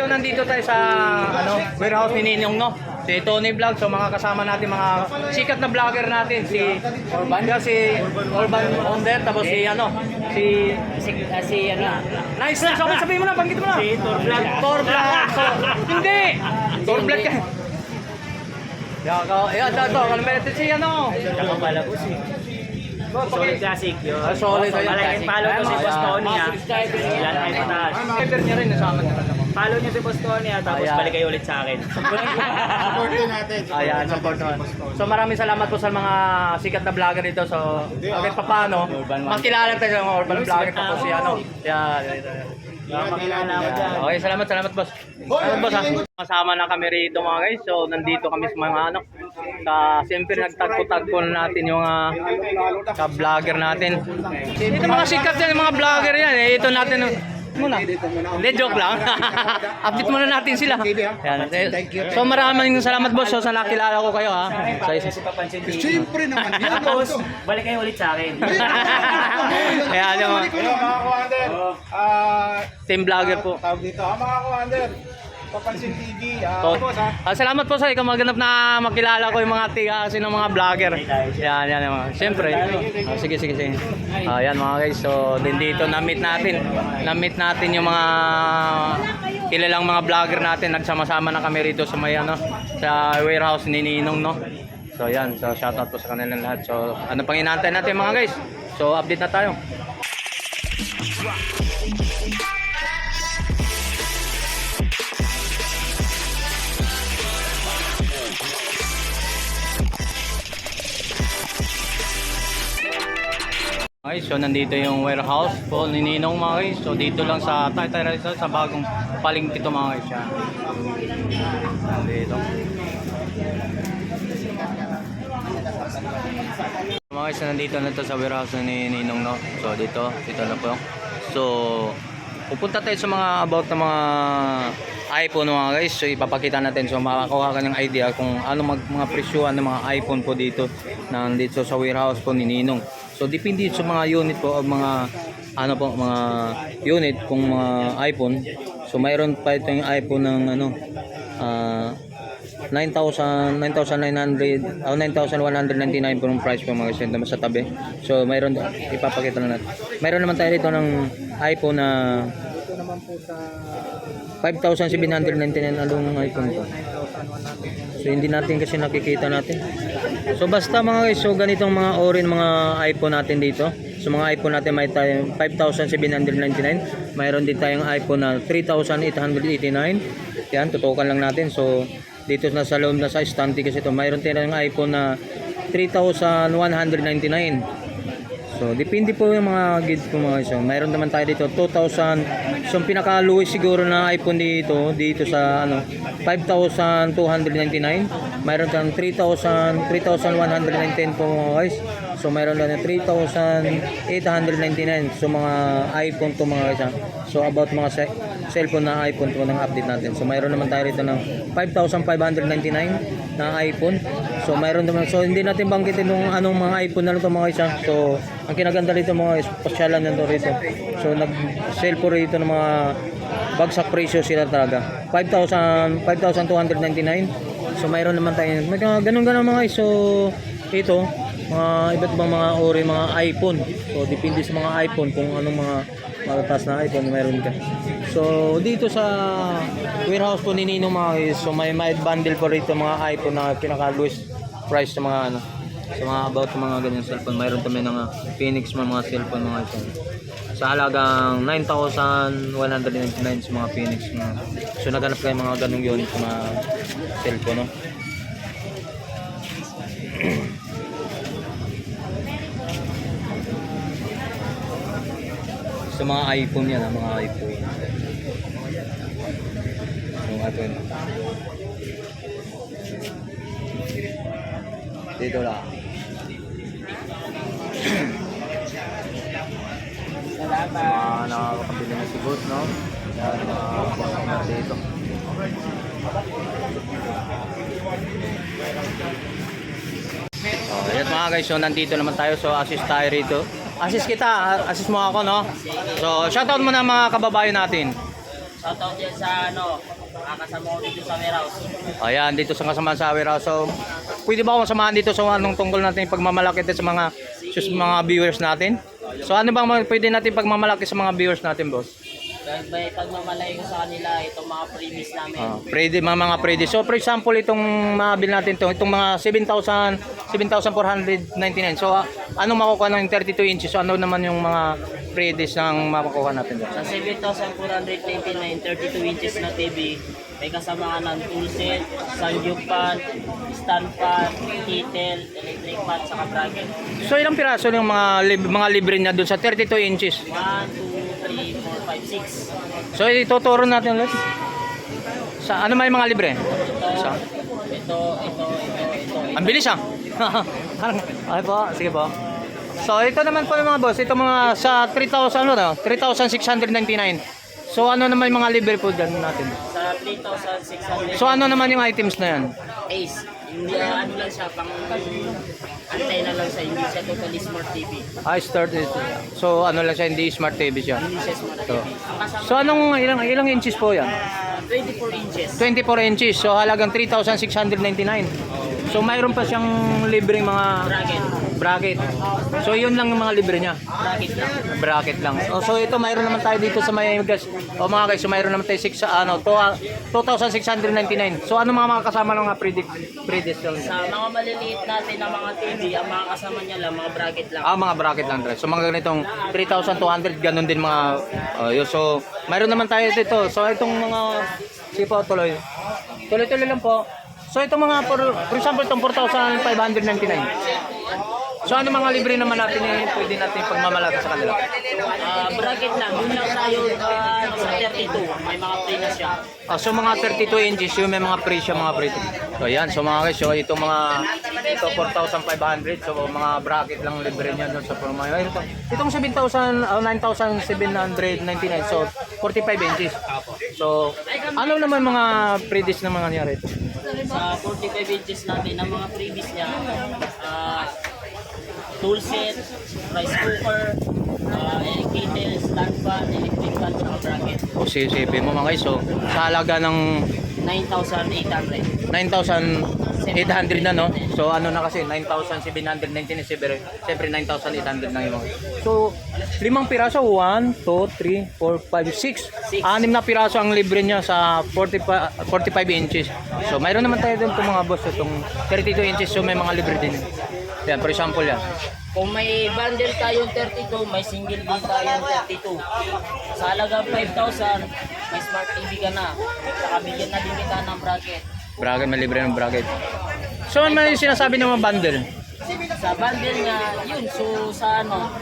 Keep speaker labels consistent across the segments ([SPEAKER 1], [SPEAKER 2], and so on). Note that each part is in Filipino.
[SPEAKER 1] so nandito tayo sa ano, warehouse ni Ninong, no? Si Tony Vlog, so mga kasama natin, mga sikat na vlogger natin, si Urban, si Urban Onder, tapos si ano, si
[SPEAKER 2] Si, ah, si ano,
[SPEAKER 1] Nice na, so sabihin mo na, banggit mo na.
[SPEAKER 2] Si Tor Vlog.
[SPEAKER 1] Tor Vlog. So, hindi. Tor Vlog ka. Yeah, ka, eh, ito, ito, alam mo natin si ano.
[SPEAKER 2] Tsaka pala po si Solid Classic yun.
[SPEAKER 1] Ah, solid, classic.
[SPEAKER 2] follow ko si ah.
[SPEAKER 1] Master
[SPEAKER 2] Ilan ay mataas.
[SPEAKER 1] Driver niya rin, nasama niya rin.
[SPEAKER 2] Follow niyo si Boss Tony ah, tapos
[SPEAKER 1] Ayan.
[SPEAKER 2] balik kayo ulit sa akin.
[SPEAKER 3] Supportin natin.
[SPEAKER 1] Ayan, support naman. So maraming salamat po sa mga sikat na vlogger dito. So, kahit pa paano, makilala tayo sa mga urban vlogger pa po si ano. Yan, yan, yan.
[SPEAKER 2] Makilala ko dyan.
[SPEAKER 1] Okay, salamat, salamat boss. Salamat boss ha. Kasama na kami rito mga guys. So nandito kami sa mga ano. Sa siyempre nagtagpo-tagpo na natin yung uh, sa vlogger natin. Ito mga sikat yan, yung mga vlogger yan. Eh, ito natin muna. Hindi, joke lang. Update muna natin sila. Yan. So maraming salamat boss so, sa nakilala ko kayo ha. Sa isa.
[SPEAKER 2] Si Papansin TV.
[SPEAKER 3] Siyempre naman yan.
[SPEAKER 2] Tapos, balik kayo ulit sa akin.
[SPEAKER 1] Ayan yung mga
[SPEAKER 3] Hello mga commander. Ah,
[SPEAKER 1] team vlogger po.
[SPEAKER 3] tawag dito. Ah, mga commander. Papansin TV. Ah,
[SPEAKER 1] So,
[SPEAKER 3] boss ha.
[SPEAKER 1] ah, salamat po sa ikaw maganap na makilala ko yung mga tiga kasi ng mga vlogger. Yan, yan, yan. mga- Siyempre. Ah, sige, sige, sige. Ah, yan mga guys. So, din dito na-meet natin. Na-meet natin yung mga kilalang mga vlogger natin. Nagsama-sama na kami rito sa may ano, sa warehouse ni Ninong, no? So, yan. So, shoutout po sa kanilang lahat. So, ano pang inaantay natin mga guys? So, update na tayo. Okay, so nandito yung warehouse po ni Ninong mga guys. So dito lang sa Taytay Rizal sa bagong palengke to mga guys. Yan. Nandito. Mga guys, nandito na to sa warehouse ni Ninong no. So dito, dito na po. So pupunta tayo sa mga about ng mga iPhone mga guys. So ipapakita natin so makakuha ka ng idea kung ano mag, mga presyuhan ng mga iPhone po dito nandito sa warehouse po ni Ninong. So depende sa mga unit po o mga ano po mga unit kung mga iPhone. So mayroon pa ito yung iPhone ng ano ah 9,000 9,900 o 9,199 po yung price po mga kasi sa tabi. So mayroon ipapakita na natin. Mayroon naman tayo dito ng iPhone na 5,799 along iPhone ko. So hindi natin kasi nakikita natin. So basta mga guys, so ganitong mga ori ng mga iPhone natin dito. So mga iPhone natin may tayong 5,799. Mayroon din tayong iPhone na 3,889. Yan, tutukan lang natin. So dito na sa loob na sa stante kasi ito. Mayroon tayong iPhone na 3,199. So, depende po yung mga gig po mga iso. Mayroon naman tayo dito 2,000. So, pinaka-lowest siguro na iPhone dito, dito sa ano, 5,299. Mayroon tayong 3,000, 3,110 po mga guys. So, mayroon na 3,899. So, mga iPhone to mga guys. So, about mga se- cellphone na iPhone to ng update natin. So, mayroon naman tayo rito ng 5,599 na iPhone. So, mayroon naman. So, hindi natin banggitin nung anong mga iPhone na ito mga isa. So, ang kinaganda rito mga is pasyalan nito rito. So, nag-sell po rito ng mga bagsak presyo sila talaga. 5,000 5,299. So, mayroon naman tayo. May ganun-ganun mga is. So, ito, mga iba't ibang mga ori mga iPhone. So, depende sa mga iPhone kung anong mga matatas na iPhone meron ka. So, dito sa warehouse po ni Nino mga so may may bundle po rito mga iPhone na pinaka-lowest price sa mga ano, sa mga about mga ganyan cellphone. Mayroon kami ng mga Phoenix mga, mga cellphone mga ito. Sa halagang 9,199 sa mga Phoenix mga. So, naghanap kayo mga ganung sa mga cellphone, no? Sa mga iPhone yan, ah, mga iPhone. Yung iPhone. Dito lang.
[SPEAKER 2] Salamat.
[SPEAKER 1] Mga nakakapili na si Boss, no? Yan, mga na dito. Oh, yan mga guys, so nandito naman tayo. So assist tayo rito. Assist kita, assist mo ako, no? So shoutout mo na mga kababayan natin.
[SPEAKER 2] Shoutout yan sa ano, kakasama ko dito sa warehouse.
[SPEAKER 1] Ayan, dito sa kasama sa warehouse. So, pwede ba akong samahan dito sa anong tungkol natin pagmamalaki sa mga sa mga viewers natin? So, ano bang mga- pwede natin pagmamalaki sa mga viewers natin, boss?
[SPEAKER 2] Dahil may pagmamalay ko sa kanila, itong mga previous namin.
[SPEAKER 1] Ah, predi, mga mga predi. So, for example, itong mabil natin to, itong mga 7,000, 7,499. So, ah, anong makukuha ng 32 inches? So, ano naman yung mga predis ng makukuha natin doon?
[SPEAKER 2] Sa 7,499, 32 inches na TV, may kasama ka ng tool set, sangyup pan, stand pan, kettle, electric pan, saka bracket.
[SPEAKER 1] So, ilang piraso yung mga, lib- mga libre niya doon sa 32 inches?
[SPEAKER 2] 1, 2, 3, 4, 5, 6.
[SPEAKER 1] So, ituturo natin ulit. Sa ano may mga libre?
[SPEAKER 2] Ito,
[SPEAKER 1] Isa.
[SPEAKER 2] ito, ito, ito, ito.
[SPEAKER 1] Ang bilis ah. Ay po, sige po. So ito naman po yung mga boss, ito mga sa 3,000 ano no? 3,699. So ano naman yung mga libre po dyan natin?
[SPEAKER 2] Sa 3,600
[SPEAKER 1] So ano naman yung items na yan?
[SPEAKER 2] Ace. Hindi, ah, ano lang siya, pang antenna lang siya, hindi siya totally smart TV.
[SPEAKER 1] I started. So ano lang siya, hindi smart TV siya.
[SPEAKER 2] Hindi siya smart
[SPEAKER 1] So,
[SPEAKER 2] TV. Ang kasama
[SPEAKER 1] so anong ilang ilang inches po yan?
[SPEAKER 2] ah, 24 inches.
[SPEAKER 1] 24 inches. So halagang 3,699. So mayroon pa siyang libreng mga
[SPEAKER 2] Bracket.
[SPEAKER 1] Bracket. So yun lang yung mga libre niya.
[SPEAKER 2] Bracket lang.
[SPEAKER 1] bracket lang. Oh, so ito mayroon naman tayo dito sa may guys. O mga guys, so mayroon naman tayo 6 sa ano, to, ah, 2,699. So ano mga mga kasama ng mga predict predict?
[SPEAKER 2] Sa mga maliliit natin na mga TV, ang mga kasama niya lang, mga bracket lang.
[SPEAKER 1] Ah, mga bracket lang guys. So mga ganitong 3,200 ganun din mga uh, yun. So mayroon naman tayo dito. So itong mga sige po tuloy. Tuloy-tuloy lang po. So itong mga for, for example itong 4,599. So ano mga libre naman natin yung pwede natin pagmamalaki sa kanila?
[SPEAKER 2] Ah, bracket lang. Yun lang tayo ah, sa 32. May mga free na siya.
[SPEAKER 1] Ah, so mga 32 inches, yung may mga pre siya, mga pre. So yan, so mga guys, so itong mga ito 4,500, so mga bracket lang libre niya doon sa promo. Ito, itong 7,000, ah, 9,799, so 45 inches. So, ano naman mga pre-dish na mga nangyari?
[SPEAKER 2] Sa 45 inches natin, ang mga previous niya, ah, tool set, rice cooker, uh, kettle, stand fan, electric fan, saka bracket.
[SPEAKER 1] O CCP mo mga guys, so sa halaga ng
[SPEAKER 2] 9,800.
[SPEAKER 1] 9,800 na no? So ano na kasi, 9,799, siyempre, siyempre 9,800 na yung mga. So, limang piraso, 1, 2, 3, 4, 5, 6.
[SPEAKER 2] Six.
[SPEAKER 1] Anim na piraso ang libre niya sa 45, 45 inches. So, mayroon naman tayo itong mga boss, itong 32 inches, so may mga libre din. Yan, for example yan.
[SPEAKER 2] Kung may bundle tayong 32, may single din tayong 32. Sa halagang 5,000, may smart TV ka na. Saka bigyan na din kita ng bracket.
[SPEAKER 1] Bracket, may libre ng bracket. So, ano yung sinasabi ng mga bundle?
[SPEAKER 2] Sa bundle nga, yun, so sa ano,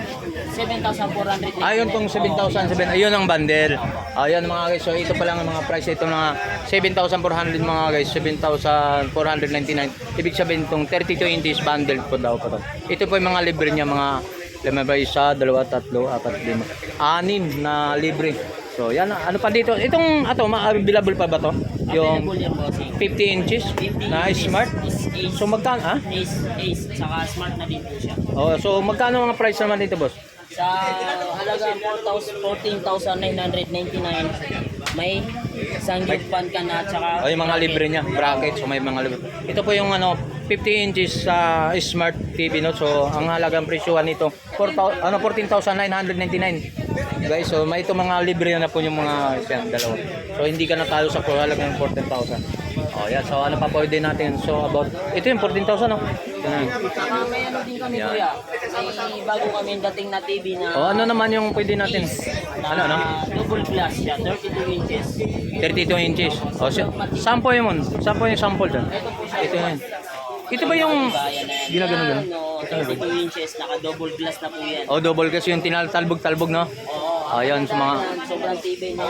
[SPEAKER 2] 7,400.
[SPEAKER 1] Ayun tong 7,007. Ayun ang bundle. Ayun mga guys. So ito pa lang ang mga price ito mga 7,400 mga guys. 7,499. Ibig sabihin tong 32 inches bundle po daw pa to. Ito po yung mga libre niya mga lima ba isa, dalawa, tatlo, apat, lima. Anim na libre. So yan ano pa dito? Itong ato available pa ba to? Yung
[SPEAKER 2] Available yan, bossing.
[SPEAKER 1] 50 inches
[SPEAKER 2] 50
[SPEAKER 1] na
[SPEAKER 2] inches
[SPEAKER 1] smart.
[SPEAKER 2] is Ace.
[SPEAKER 1] So magkano ah?
[SPEAKER 2] Ace, Ace, saka smart na din po siya.
[SPEAKER 1] Oh, so magkano ang price naman dito, boss?
[SPEAKER 2] Sa halaga 4,000 14,999, may isang gift fan ka na, tsaka...
[SPEAKER 1] O yung mga libre niya, bracket, so may mga libre. Ito po yung ano, 50 inches sa smart TV no. So ang halagang presyo nito 4,000 ano 14,999. Guys, so may ito mga libre na po yung mga yan, dalawa. So hindi ka natalo sa halagang 14,000. Oh, yan. So ano pa pwede natin? So about ito yung 14,000 no. Yan.
[SPEAKER 2] Saka may ano din kami,
[SPEAKER 1] Yan.
[SPEAKER 2] kuya. May bago kami dating na TV na...
[SPEAKER 1] Oh, ano naman yung pwede natin?
[SPEAKER 2] na
[SPEAKER 1] Ano no?
[SPEAKER 2] double glass siya, 32 inches.
[SPEAKER 1] 32 inches. Oh, si- sample yun. Sample yung sample doon.
[SPEAKER 2] Ito po siya.
[SPEAKER 1] Ito yun. Ito ba yung
[SPEAKER 2] Gaya na yan.
[SPEAKER 1] ginagano ganun?
[SPEAKER 2] no, 32 inches, naka double glass na po yan.
[SPEAKER 1] Oh, double kasi yung tinaltalbog-talbog no.
[SPEAKER 2] Oo.
[SPEAKER 1] Ayan, sa mga-
[SPEAKER 2] Sobrang TV niya.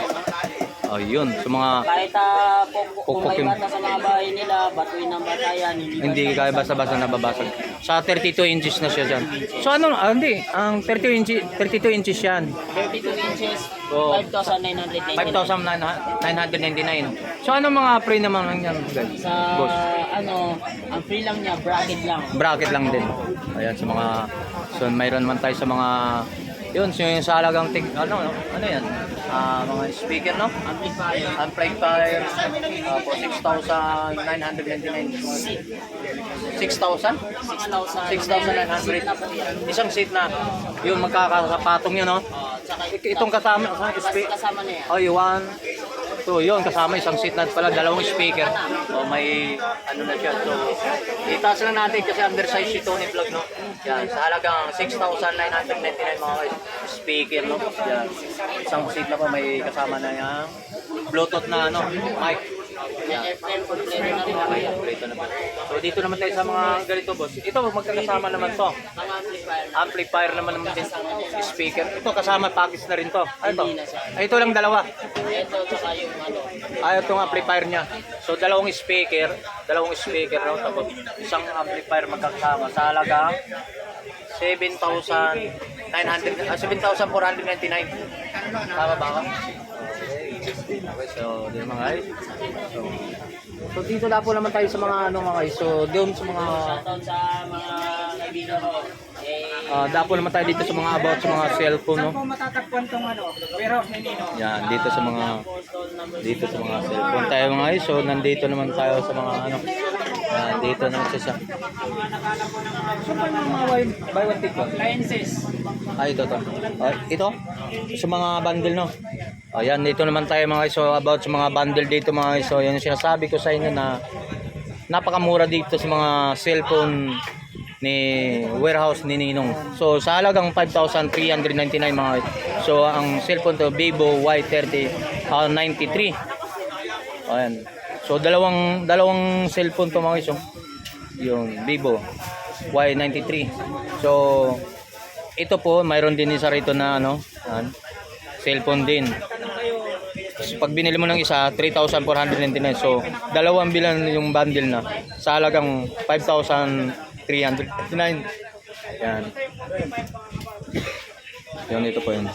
[SPEAKER 1] Ayun, sa mga
[SPEAKER 2] Kahit ah, may
[SPEAKER 1] Pukpukin.
[SPEAKER 2] bata sa mga bahay nila, batuin ng batayan, hindi,
[SPEAKER 1] hindi kaya basta-basta nababasag. Sa 32 inches na siya dyan. So ano, ah, hindi, ang 32 inches, 32 inches yan.
[SPEAKER 2] 32 inches,
[SPEAKER 1] Oo.
[SPEAKER 2] 5,999.
[SPEAKER 1] 5,999. So ano mga pre naman lang yan, guys?
[SPEAKER 2] Sa
[SPEAKER 1] Boss.
[SPEAKER 2] ano, ang free lang niya, bracket lang.
[SPEAKER 1] Bracket lang din. Ayan, sa mga, so mayroon naman tayo sa mga, yun, yung sa halagang tig, ano, no? ano yan? Uh, mga speaker, no?
[SPEAKER 2] Amplifier.
[SPEAKER 1] Amplifier. Tapos uh, 6,999. 6,000? 6,900. Isang seat na. Yun, magkakapatong yun, no? Itong kasama,
[SPEAKER 2] kasama niya.
[SPEAKER 1] Oh, yung So yun, kasama isang seat nut pala, dalawang speaker. O may ano na siya. So itaas na natin kasi undersize si Tony Vlog, no? Yan, sa halagang 6,999 mga speaker, no? Yan. Isang seat na po, may kasama na yung Bluetooth na ano, mic.
[SPEAKER 2] May FM kompleto na rin.
[SPEAKER 1] Okay, kompleto. So, dito naman tayo sa mga ganito, boss. Ito, magkakasama naman to.
[SPEAKER 2] Amplifier.
[SPEAKER 1] Amplifier naman naman din. Speaker. Ito, kasama package na rin to. Ano to?
[SPEAKER 2] Hindi na siya.
[SPEAKER 1] Ay, ito lang dalawa.
[SPEAKER 2] Ito, tsaka yung ano.
[SPEAKER 1] Ay, itong amplifier niya. So, dalawang speaker. Dalawang speaker, no? Tapos, isang amplifier magkakasama sa halaga 7,900, ah, 7,499. Tama ba? Okay, so, din mga guys. So, so, dito na po naman tayo sa mga ano mga guys. So, doon sa mga
[SPEAKER 2] Shoutout sa mga kaibigan ko. Eh,
[SPEAKER 1] Ah, dapo naman tayo dito sa mga about sa mga cellphone, no?
[SPEAKER 3] Matatagpuan tong ano, ni Nino.
[SPEAKER 1] Yan, dito sa mga dito sa mga cellphone tayo mga guys. So, nandito naman tayo sa mga ano. Yan, dito naman siya sa So, paano yung mga buy, one take one?
[SPEAKER 2] Lenses.
[SPEAKER 1] Ah, ito to. Ah, ito? Sa mga bundle, no? Ayan, dito naman tayo mga guys. So, about sa mga bundle dito mga guys. So, yan yung sinasabi ko sa inyo na napakamura dito sa mga cellphone ni warehouse ni Ninong. So sa halagang 5,399 mga guys. So ang cellphone to Vivo Y30 ah, 93. Ayan. So dalawang dalawang cellphone to mga oh. Yung Vivo Y93. So ito po mayroon din isa rito na ano, yan, cellphone din. So, pag binili mo ng isa, 3,499. So, dalawang bilan yung bundle na sa halagang 5,399. Yan. Yun, ito po yun.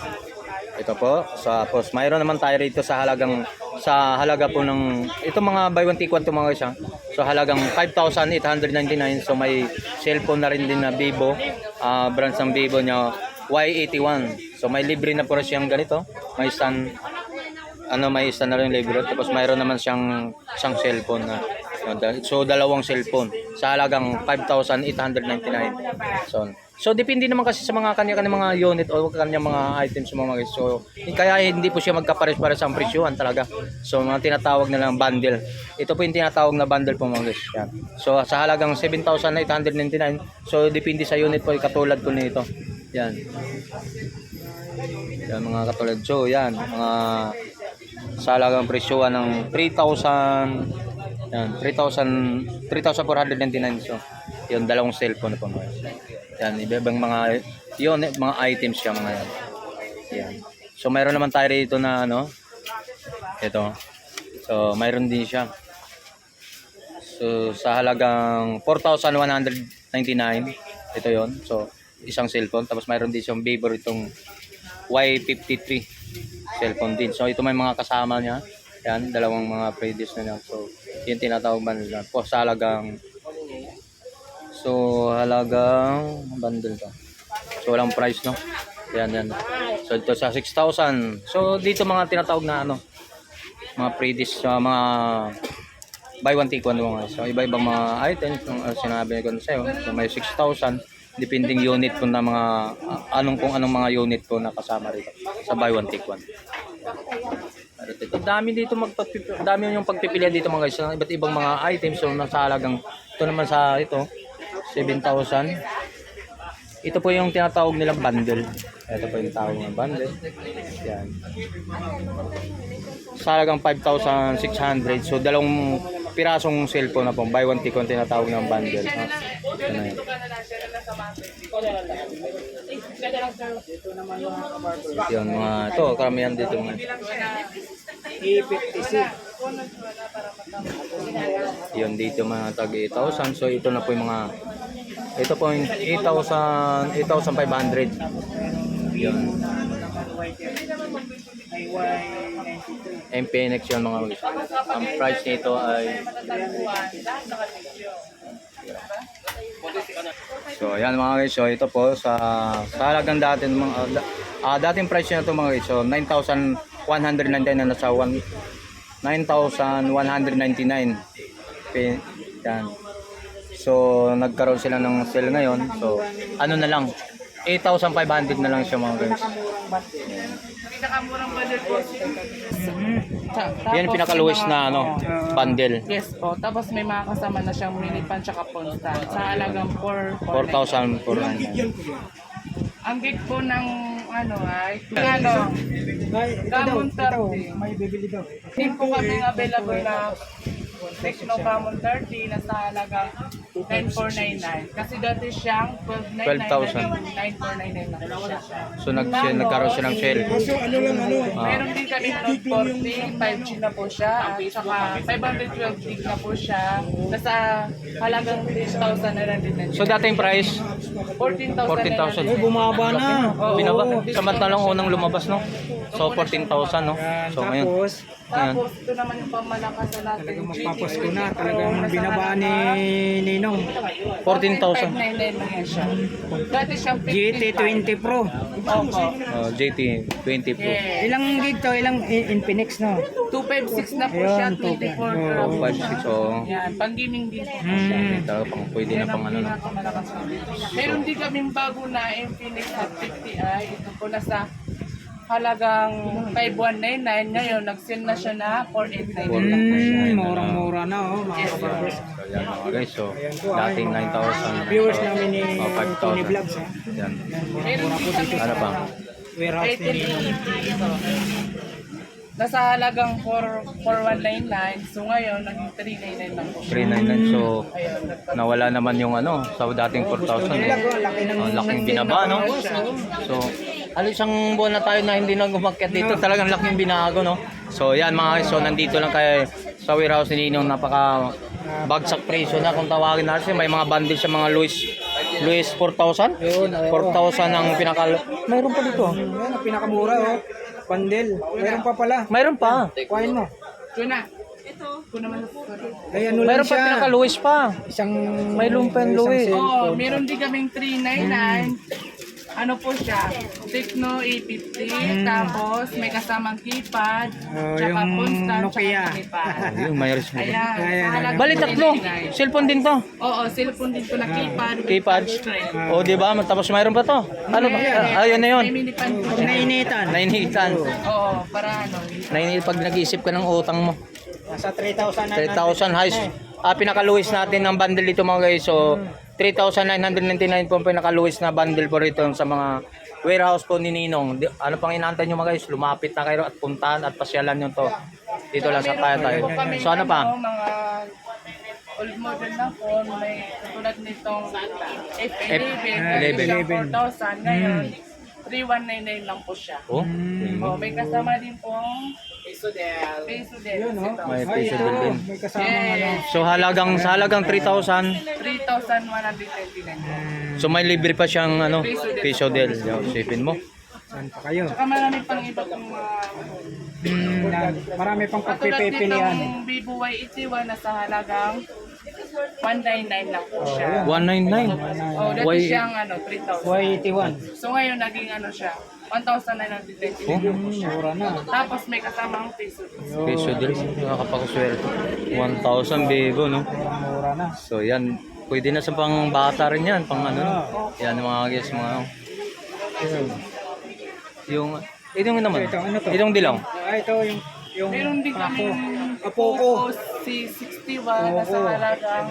[SPEAKER 1] Ito po. Sa tapos mayroon naman tayo rito sa halagang sa halaga po ng ito mga buy one take one mga ha. So halagang 5,899. So may cellphone na rin din na Vivo. ah brand ng Vivo niya Y81. So may libre na po siyang ganito. May stand ano may isa na rin libre tapos mayroon naman siyang isang cellphone na so dalawang cellphone. Sa halagang 5,899 so so depende naman kasi sa mga kanya kanya mga unit o kanya mga items sa mga so kaya hindi po siya magkapares-pares ang presyohan talaga. So mga tinatawag na lang bundle. Ito po yung tinatawag na bundle po mga guys. Yan. So sa halagang 7,899 so depende sa unit po katulad po nito. Yan. Yan mga katulad. So yan mga sa halagang presyo ng 3,000 yan 3,000 3,499 so yun dalawang cellphone po mga yan iba-ibang mga yun eh, mga items siya mga yan. Yan. So mayroon naman tayo rito na ano ito. So mayroon din siya. So sa halagang 4,199 ito yon so isang cellphone. Tapos mayroon din siyang Vivo itong Y53 cellphone din. So ito may mga kasama niya. Yan, dalawang mga previous na lang. So yun tinatawag bundle. Po sa halagang So halagang bundle to. So walang price no. Yan yan. So ito sa 6,000. So dito mga tinatawag na ano mga previous uh, mga buy one take one mga. So iba-ibang mga items yung uh, sinabi ko na sa'yo. So may 6,000 depending unit po na mga uh, anong kung anong mga unit po na kasama rito. Sa buy one take one. Pero ito, dami dito magpapip dami yung pagpipilian dito mga guys. Ng iba't ibang mga items so nasa halagang ito naman sa ito 7,000 ito po yung tinatawag nilang bundle. Ito po yung tawag ng bundle. Yan. Sa halagang 5,600 so dalawang pirasong cellphone na po buy one take one tinatawag ng bundle ha? ito na yun yun mga ito karamihan dito mga
[SPEAKER 3] E56.
[SPEAKER 1] yun dito mga tag 8,000 so ito na po yung mga ito po yung 8,000 8,500 yun
[SPEAKER 3] Ay Y93.
[SPEAKER 1] MPNX yun mga guys ang price nito ay So ayan mga guys, so ito po sa halagang dati mga ah, dating price niya to mga guys. So 9,199 na nasa 1 9,199. Pe- Yan. So, nagkaroon sila ng sale ngayon. So, ano na lang, 8,500 na lang siya mga guys.
[SPEAKER 2] Pinakamurang bundle po.
[SPEAKER 1] Yan yung pinakaluwis na ano, bundle.
[SPEAKER 4] Yes po. Tapos may mga kasama na siyang mini pan tsaka punta. Sa halagang 4
[SPEAKER 1] 4,499.
[SPEAKER 4] Ang gig po ng ano ay ano Camon 30.
[SPEAKER 3] May bibili daw.
[SPEAKER 4] Hindi po kami available na Techno Camon 30 na sa halagang 9499. Kasi dati siyang 12,999 na po siya.
[SPEAKER 1] So, nag nagkaroon siya ng sale.
[SPEAKER 3] ano lang ano.
[SPEAKER 1] Ah.
[SPEAKER 4] Meron din kami Note 40, 5G na po siya, at saka 512 gig na po siya. Nasa halagang 3,999.
[SPEAKER 1] So, dating price,
[SPEAKER 4] 14,000.
[SPEAKER 1] 14,000.
[SPEAKER 3] bumaba na.
[SPEAKER 1] Binaba. Samantalang unang lumabas, no? So, 14,000, no? So, ngayon.
[SPEAKER 3] Tapos.
[SPEAKER 4] Tapos, ito naman yung pamalakas na natin.
[SPEAKER 3] talagang magpapasko na. Talagang binaba ni Ninong.
[SPEAKER 1] 14,000.
[SPEAKER 4] 599 na yan siya. Dati siyang 55.
[SPEAKER 3] GT20 Pro.
[SPEAKER 4] Opo.
[SPEAKER 1] Oh, JT 20 Pro.
[SPEAKER 4] Yes.
[SPEAKER 3] Ilang gig to? Ilang in- Infinix no?
[SPEAKER 4] 256 na po siya,
[SPEAKER 3] Ayun,
[SPEAKER 4] 24
[SPEAKER 3] 256.
[SPEAKER 4] grams.
[SPEAKER 1] 5, 6, oh.
[SPEAKER 4] Yan, pang-gaming din po.
[SPEAKER 3] Hmm.
[SPEAKER 1] Talaga pang pwede na
[SPEAKER 4] Yan
[SPEAKER 1] pang
[SPEAKER 4] ang
[SPEAKER 1] ano, no?
[SPEAKER 4] pinakamalakas namin. Meron din kaming bago na Infinix Hot 50i. Ito po nasa halagang 5199. Ngayon, nag-sell na siya na 4899 lang po siya.
[SPEAKER 3] Hmm, murang-mura na oh, mga
[SPEAKER 4] Yes,
[SPEAKER 3] kabarbers.
[SPEAKER 1] So, yan mga guys. So,
[SPEAKER 3] po, ah,
[SPEAKER 1] dating
[SPEAKER 3] yung mga
[SPEAKER 1] 9,000.
[SPEAKER 3] Viewers namin ni
[SPEAKER 1] Oh, 5,000.
[SPEAKER 3] Tony Vlogs ha.
[SPEAKER 1] Yan.
[SPEAKER 4] Meron din kami
[SPEAKER 1] Ano pa?
[SPEAKER 3] Warehouse ni Ninong.
[SPEAKER 4] 1880 ito. Nasa halagang 4 4199. So ngayon, naging 399 lang po siya.
[SPEAKER 1] 399. So,
[SPEAKER 4] Ayun,
[SPEAKER 1] nawala naman yung ano, sa dating 4,000.
[SPEAKER 3] Tony Vlog oh, laki ng
[SPEAKER 1] Ang laking binaba, no? So, ano isang buwan na tayo na hindi nang umakyat dito. Talagang laking binago, no? So, yan mga guys. So, nandito lang kay sa warehouse ni Ninong. Napaka bagsak presyo na kung tawagin natin. May mga bundle sa mga Louis Louis 4,000? 4,000 ang pinaka... Mayroon pa dito.
[SPEAKER 3] Yan ang pinakamura oh. Bundle. Meron pa pala.
[SPEAKER 1] Mayroon pa.
[SPEAKER 3] Kuhain mo.
[SPEAKER 4] Ito na. Ito. Ito naman.
[SPEAKER 3] Ay ano lang
[SPEAKER 1] Mayroon pa pinaka Louis pa.
[SPEAKER 3] Isang
[SPEAKER 1] May lumpen Louis.
[SPEAKER 4] Oo, Oh, meron din kaming 399. Ano po siya? Tecno A50. Tapos may kasamang keypad.
[SPEAKER 3] Oh,
[SPEAKER 4] tsaka
[SPEAKER 3] yung
[SPEAKER 4] constant.
[SPEAKER 3] Nokia.
[SPEAKER 4] Tsaka keypad.
[SPEAKER 1] Ayun, may response.
[SPEAKER 4] Ayan.
[SPEAKER 3] Ayan,
[SPEAKER 4] halagang
[SPEAKER 1] Bali tatlo.
[SPEAKER 4] 399.
[SPEAKER 1] Cellphone din to.
[SPEAKER 4] Oo, cellphone din to na keypad.
[SPEAKER 1] Keypad.
[SPEAKER 4] touchscreen.
[SPEAKER 1] O, di ba? Tapos mayroon pa to. Ano ba? Ah, ayun na yun.
[SPEAKER 3] Nainitan.
[SPEAKER 1] Nainitan.
[SPEAKER 4] Oo, para ano.
[SPEAKER 1] Nainit pag nag-iisip ka ng utang mo.
[SPEAKER 3] Nasa 3,000 na.
[SPEAKER 1] 3,000 highs. Ah, pinaka-lowest natin ng bundle dito mga guys. So, 3,999 po ang pinaka-lowest na bundle po rito sa mga warehouse po ni Ninong. Di- Ano pang inaantay nyo mga guys? Lumapit na kayo at puntahan at pasyalan nyo to. Dito lang sa kaya tayo. So, ano pa?
[SPEAKER 4] mga old model na phone. May katulad nitong F11.
[SPEAKER 1] F11.
[SPEAKER 4] 4,000. Ngayon, 3,199 lang po siya.
[SPEAKER 1] Oh,
[SPEAKER 4] Oh, may kasama din pong peso del. Peso del.
[SPEAKER 3] Yun oh.
[SPEAKER 1] May
[SPEAKER 3] Ay,
[SPEAKER 1] piso
[SPEAKER 3] ito.
[SPEAKER 1] din.
[SPEAKER 3] May kasama ano.
[SPEAKER 4] Yes.
[SPEAKER 1] So, halagang, sa halagang 3,000.
[SPEAKER 4] 3,129.
[SPEAKER 1] So, may libre pa siyang ano, piso del. Yo, sipin mo.
[SPEAKER 3] Saan pa kayo?
[SPEAKER 4] Saka marami pang iba pang mga
[SPEAKER 3] Hmm, yan. marami pang
[SPEAKER 4] Katulad
[SPEAKER 3] pagpipilian.
[SPEAKER 4] nitong Vivo Y81 na sa halagang 199 lang po siya.
[SPEAKER 1] 199.
[SPEAKER 4] Oh, dati
[SPEAKER 1] Y-
[SPEAKER 4] siyang ano, 3,000.
[SPEAKER 3] Y81.
[SPEAKER 4] So ngayon naging ano siya, 1,999
[SPEAKER 1] Oh,
[SPEAKER 3] mura na.
[SPEAKER 4] Tapos may kasamang peso.
[SPEAKER 1] piso del. Nakakapaguswerte. 1,000 bigo, no?
[SPEAKER 3] Mura na.
[SPEAKER 1] So yan, pwede na sa pang bata rin yan, pang ano. no? Yan mga guys, mga yung itong naman.
[SPEAKER 3] Ito, ano to?
[SPEAKER 1] Itong dilaw.
[SPEAKER 3] Ah, ito yung yung
[SPEAKER 4] Meron din kami
[SPEAKER 3] Apoco.
[SPEAKER 4] C61 na sa halagang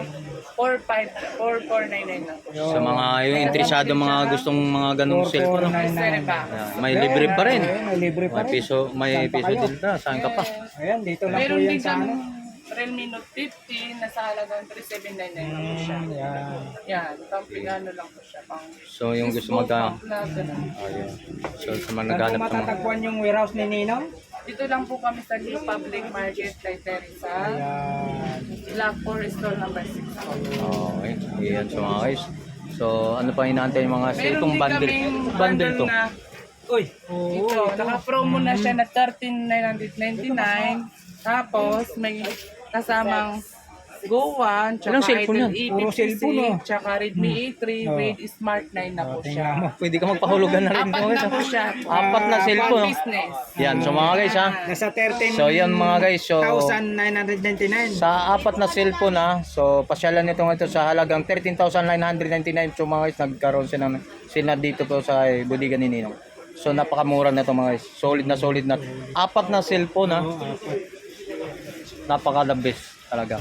[SPEAKER 4] 45 4499 lang po.
[SPEAKER 1] Sa mga yung interesado mga gustong mga ganung cellphone. no?
[SPEAKER 3] 4499.
[SPEAKER 1] Yan, may libre pa rin.
[SPEAKER 3] Ayan, May libre pa
[SPEAKER 1] May
[SPEAKER 3] rin.
[SPEAKER 1] piso, may
[SPEAKER 3] Saan pa
[SPEAKER 1] piso
[SPEAKER 3] kayo?
[SPEAKER 1] din ka. Saan ka pa?
[SPEAKER 3] Ayan, dito lang po
[SPEAKER 4] Meron
[SPEAKER 3] yan
[SPEAKER 4] din
[SPEAKER 3] sa
[SPEAKER 4] kami
[SPEAKER 3] ano.
[SPEAKER 4] Realme Note 15 na sa halagang 3799 lang po siya.
[SPEAKER 3] Hmm, Yan.
[SPEAKER 4] Yan, pang pingano lang po siya. Pang
[SPEAKER 1] So yung gusto magka
[SPEAKER 4] na.
[SPEAKER 1] Ayun. So sa mga
[SPEAKER 3] Saan po
[SPEAKER 1] naghanap ng mga
[SPEAKER 3] matatagpuan yung warehouse ni Ninong?
[SPEAKER 4] Dito lang po kami sa New Public Market, Kay Teresa. Block 4, store number 6.
[SPEAKER 1] Okay, yan so mga guys. So ano pa inaantay yung mga
[SPEAKER 4] Meron
[SPEAKER 1] cellphone
[SPEAKER 4] din
[SPEAKER 1] bundle?
[SPEAKER 4] kaming
[SPEAKER 1] Bundle to.
[SPEAKER 4] na
[SPEAKER 3] Uy! Oo.
[SPEAKER 4] ito. Naka-promo na siya na 13,999. Tapos may kasamang Go One, tsaka
[SPEAKER 1] Ilang cellphone yan?
[SPEAKER 4] E56,
[SPEAKER 3] Puro cellphone, oh.
[SPEAKER 4] tsaka Redmi A3
[SPEAKER 3] Oh.
[SPEAKER 4] with Smart 9 na po siya.
[SPEAKER 3] Tingnan mo.
[SPEAKER 1] Pwede ka magpahulugan na rin.
[SPEAKER 4] Apat na po
[SPEAKER 1] ah.
[SPEAKER 4] siya.
[SPEAKER 1] Apat na
[SPEAKER 3] Ah,
[SPEAKER 1] cellphone.
[SPEAKER 4] One
[SPEAKER 1] oh.
[SPEAKER 4] business.
[SPEAKER 1] Yan, so mga guys ha.
[SPEAKER 3] Nasa 13
[SPEAKER 1] So yan mga guys, so
[SPEAKER 3] 1,999.
[SPEAKER 1] sa apat na cellphone ha, so pasyalan nito ito sa halagang 13,999 so mga guys, nagkaroon sila, ng- sila dito po sa eh, Budigan ni Ninong. So napakamura na to mga guys. Solid na solid na. Apat na cellphone ha. Napaka the best talaga.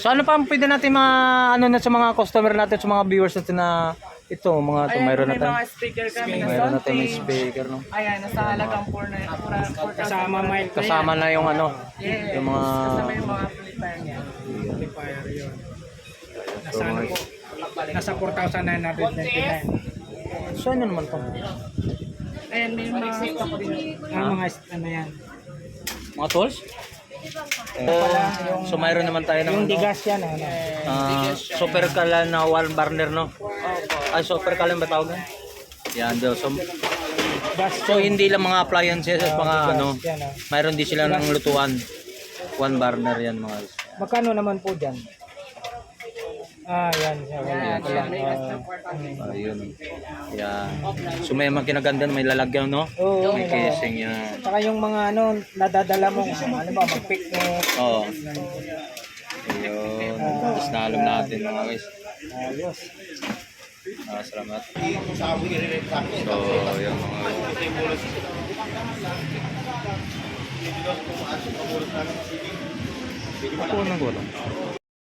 [SPEAKER 1] So ano pa ang pwede natin mga ano na sa mga customer natin, sa mga viewers natin na ito, mga ito,
[SPEAKER 4] Ayan,
[SPEAKER 1] mayroon na
[SPEAKER 4] may mga speaker kami na
[SPEAKER 1] Mayroon na tayo may speaker no.
[SPEAKER 4] Ayan, nasa halagang 4 na 4,000.
[SPEAKER 3] Kasama mic na
[SPEAKER 1] Kasama na yung ano,
[SPEAKER 4] Yes.
[SPEAKER 1] yung mga
[SPEAKER 4] Kasama yung mga amplifier niya.
[SPEAKER 3] amplifier yun.
[SPEAKER 1] so,
[SPEAKER 3] Nasa ano po? Nasa 4,999.
[SPEAKER 1] so ano naman to?
[SPEAKER 4] Ayan, may mga stock din.
[SPEAKER 3] Ang mga ano yan.
[SPEAKER 1] Mga tools? So mayroon naman tayo ng
[SPEAKER 3] Yung
[SPEAKER 1] ano,
[SPEAKER 3] digas yan. Ano?
[SPEAKER 1] ah, super kalan na one burner no. Ay super kalan ba tawag yan? Yan daw. So, so hindi lang mga appliances, mga ano,
[SPEAKER 3] ah.
[SPEAKER 1] mayroon din sila ng lutuan. One burner yan mga guys.
[SPEAKER 3] Magkano naman po dyan? Ah, yan. yan, yan. Ah,
[SPEAKER 4] na 4,000.
[SPEAKER 1] Ayun. Yan. So may mga kinaganda may lalagyan no.
[SPEAKER 3] Oo.
[SPEAKER 1] May casing yan.
[SPEAKER 3] Saka yung mga ano, nadadala mong, ano ba, mag-picnic.
[SPEAKER 1] Oo. Ayun. Tapos naalam natin mga guys.
[SPEAKER 3] Ayos.
[SPEAKER 1] Ah, salamat. So, yung mga... Ako na ko lang.